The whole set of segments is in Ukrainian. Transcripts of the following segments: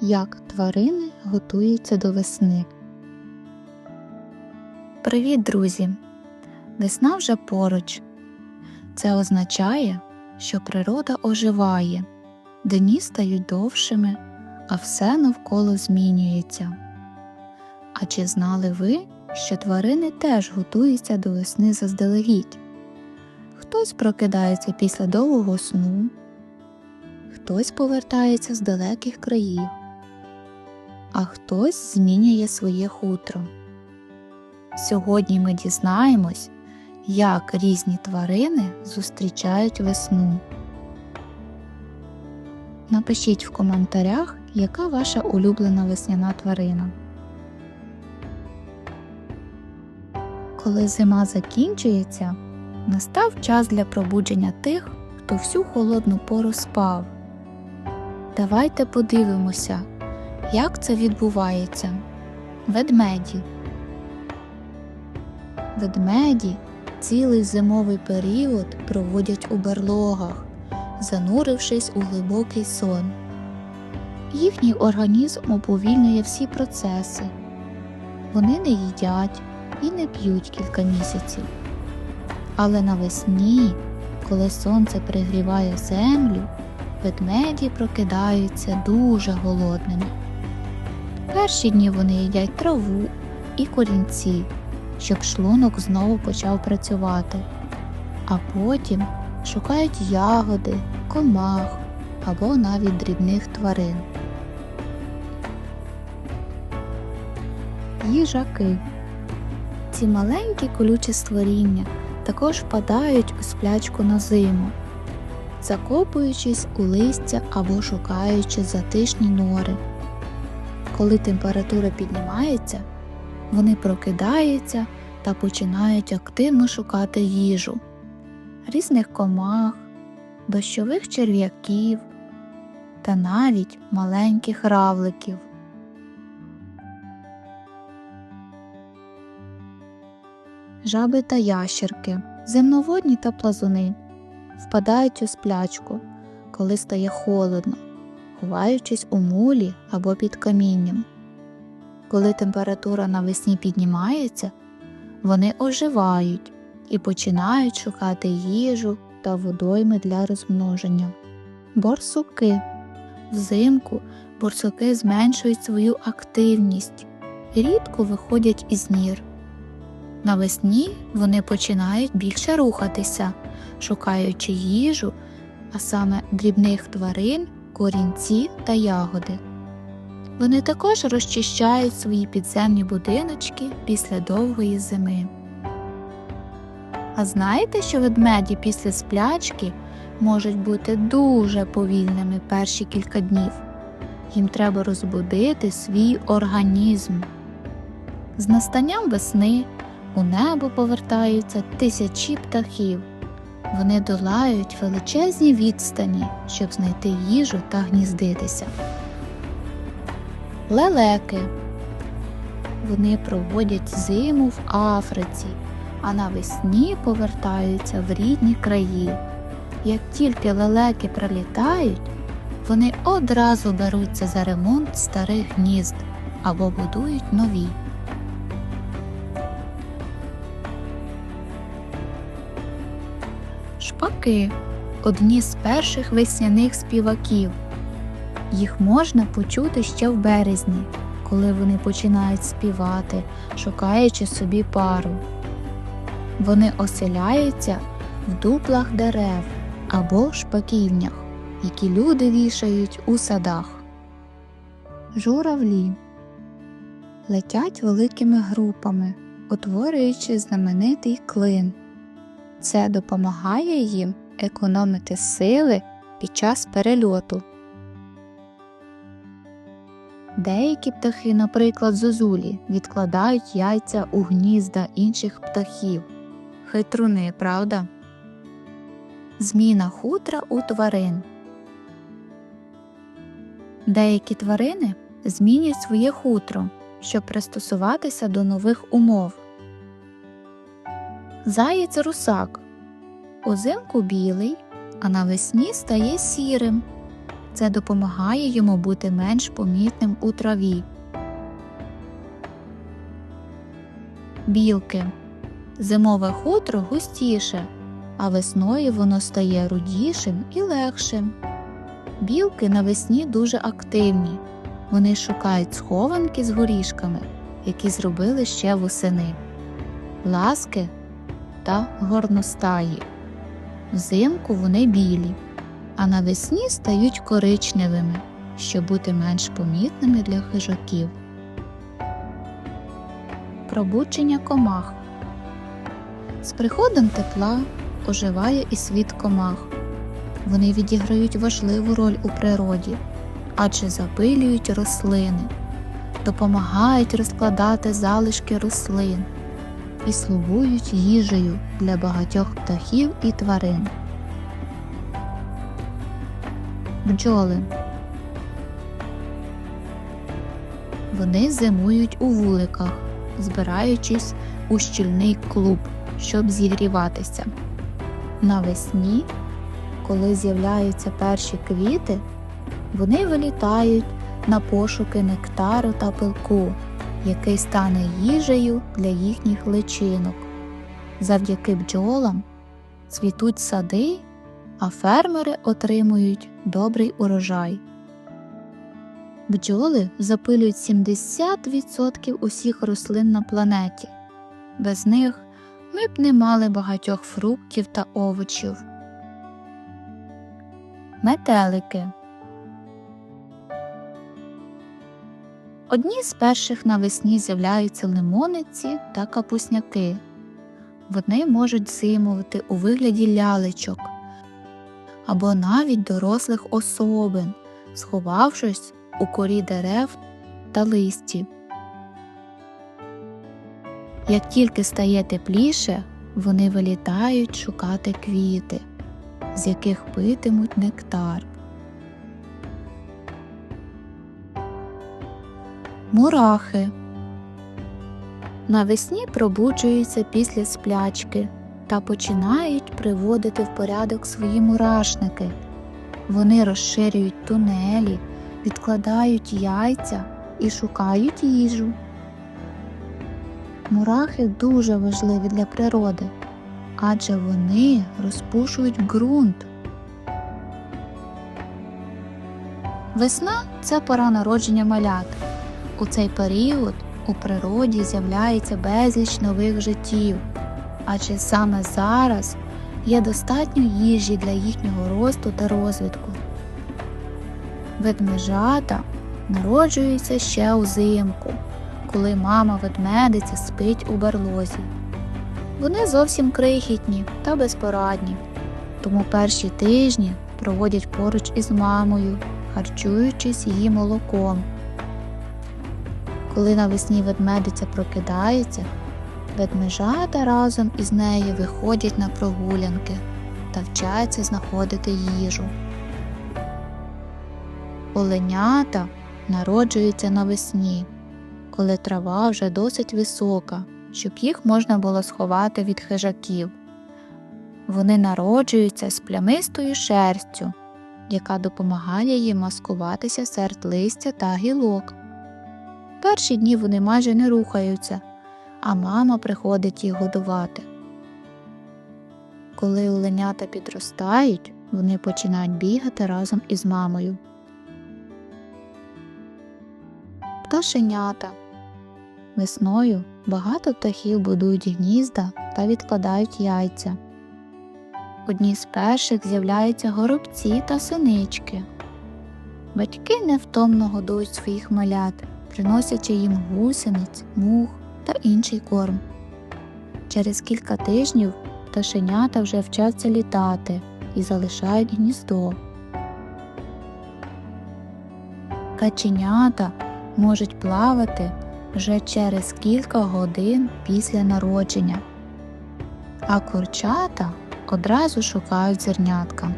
Як тварини готуються до весни. Привіт, друзі! Весна вже поруч. Це означає, що природа оживає, дні стають довшими, а все навколо змінюється. А чи знали ви, що тварини теж готуються до весни заздалегідь? Хтось прокидається після довгого сну, хтось повертається з далеких країв, а хтось змінює своє хутро. Сьогодні ми дізнаємось, як різні тварини зустрічають весну. Напишіть в коментарях, яка ваша улюблена весняна тварина. Коли зима закінчується, настав час для пробудження тих, хто всю холодну пору спав. Давайте подивимося, як це відбувається. Ведмеді. Ведмеді цілий зимовий період проводять у берлогах, занурившись у глибокий сон. Їхній організм уповільнює всі процеси. Вони не їдять і не п'ють кілька місяців. Але навесні, коли сонце пригріває землю, ведмеді прокидаються дуже голодними. Перші дні вони їдять траву і корінці, щоб шлунок знову почав працювати, а потім шукають ягоди, комах або навіть дрібних тварин. Їжаки. Ці маленькі колючі створіння також впадають у сплячку на зиму, закопуючись у листя або шукаючи затишні нори. Коли температура піднімається, вони прокидаються та починають активно шукати їжу, різних комах, дощових черв'яків та навіть маленьких равликів. Жаби та ящерки, земноводні та плазуни впадають у сплячку, коли стає холодно, ховаючись у мулі або під камінням. Коли температура навесні піднімається, вони оживають і починають шукати їжу та водойми для розмноження. Борсуки взимку борсуки зменшують свою активність рідко виходять із нір. Навесні вони починають більше рухатися, шукаючи їжу, а саме дрібних тварин, корінці та ягоди. Вони також розчищають свої підземні будиночки після довгої зими. А знаєте, що ведмеді після сплячки можуть бути дуже повільними перші кілька днів. Їм треба розбудити свій організм. З настанням весни у небо повертаються тисячі птахів. Вони долають величезні відстані, щоб знайти їжу та гніздитися. Лелеки. Вони проводять зиму в Африці, а навесні повертаються в рідні краї. Як тільки лелеки прилітають, вони одразу беруться за ремонт старих гнізд або будують нові. Шпаки одні з перших весняних співаків. Їх можна почути ще в березні, коли вони починають співати, шукаючи собі пару. Вони оселяються в дуплах дерев або шпаківнях, які люди вішають у садах. Журавлі летять великими групами, утворюючи знаменитий клин. Це допомагає їм економити сили під час перельоту. Деякі птахи, наприклад, зозулі, відкладають яйця у гнізда інших птахів. Хитруни, правда? Зміна хутра у тварин. Деякі тварини змінюють своє хутро, щоб пристосуватися до нових умов. Заєць русак узимку білий, а навесні стає сірим. Це допомагає йому бути менш помітним у траві. Білки. Зимове хутро густіше, а весною воно стає рудішим і легшим. Білки навесні дуже активні. Вони шукають схованки з горішками, які зробили ще восени, ласки та горностаї. Взимку вони білі, а навесні стають коричневими, щоб бути менш помітними для хижаків. Пробудження комах. З приходом тепла оживає і світ комах. Вони відіграють важливу роль у природі, адже запилюють рослини, допомагають розкладати залишки рослин і слугують їжею для багатьох птахів і тварин. Бджоли Вони зимують у вуликах, збираючись у щільний клуб, щоб зігріватися. Навесні, коли з'являються перші квіти, вони вилітають на пошуки нектару та пилку, який стане їжею для їхніх личинок. Завдяки бджолам цвітуть сади, а фермери отримують добрий урожай. Бджоли запилюють 70% усіх рослин на планеті. Без них ми б не мали багатьох фруктів та овочів. Метелики Одні з перших навесні з'являються лимониці та капусняки. Вони можуть зимувати у вигляді лялечок або навіть дорослих особин, сховавшись у корі дерев та листі. Як тільки стає тепліше, вони вилітають шукати квіти, з яких питимуть нектар. Мурахи навесні пробуджуються після сплячки та починають приводити в порядок свої мурашники. Вони розширюють тунелі, відкладають яйця і шукають їжу. Мурахи дуже важливі для природи, адже вони розпушують ґрунт. Весна це пора народження малят. У цей період у природі з'являється безліч нових життів, адже саме зараз є достатньо їжі для їхнього росту та розвитку. Ведмежата народжуються ще узимку, коли мама ведмедиця спить у барлозі. Вони зовсім крихітні та безпорадні, тому перші тижні проводять поруч із мамою, харчуючись її молоком. Коли навесні ведмедиця прокидається, ведмежата разом із нею виходять на прогулянки та вчаться знаходити їжу. Оленята народжуються навесні, коли трава вже досить висока, щоб їх можна було сховати від хижаків. Вони народжуються з плямистою шерстю, яка допомагає їм маскуватися серед листя та гілок. Перші дні вони майже не рухаються, а мама приходить їх годувати. Коли оленята підростають, вони починають бігати разом із мамою. Пташенята Весною багато птахів будують гнізда та відкладають яйця. Одні з перших з'являються горобці та синички. Батьки невтомно годують своїх малят приносячи їм гусениць, мух та інший корм. Через кілька тижнів пташенята вже вчаться літати і залишають гніздо. Каченята можуть плавати вже через кілька годин після народження, а курчата одразу шукають зернятка.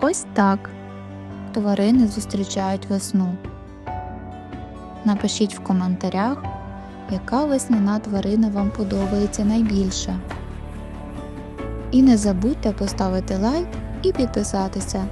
Ось так тварини зустрічають весну. Напишіть в коментарях, яка весняна тварина вам подобається найбільше. І не забудьте поставити лайк і підписатися.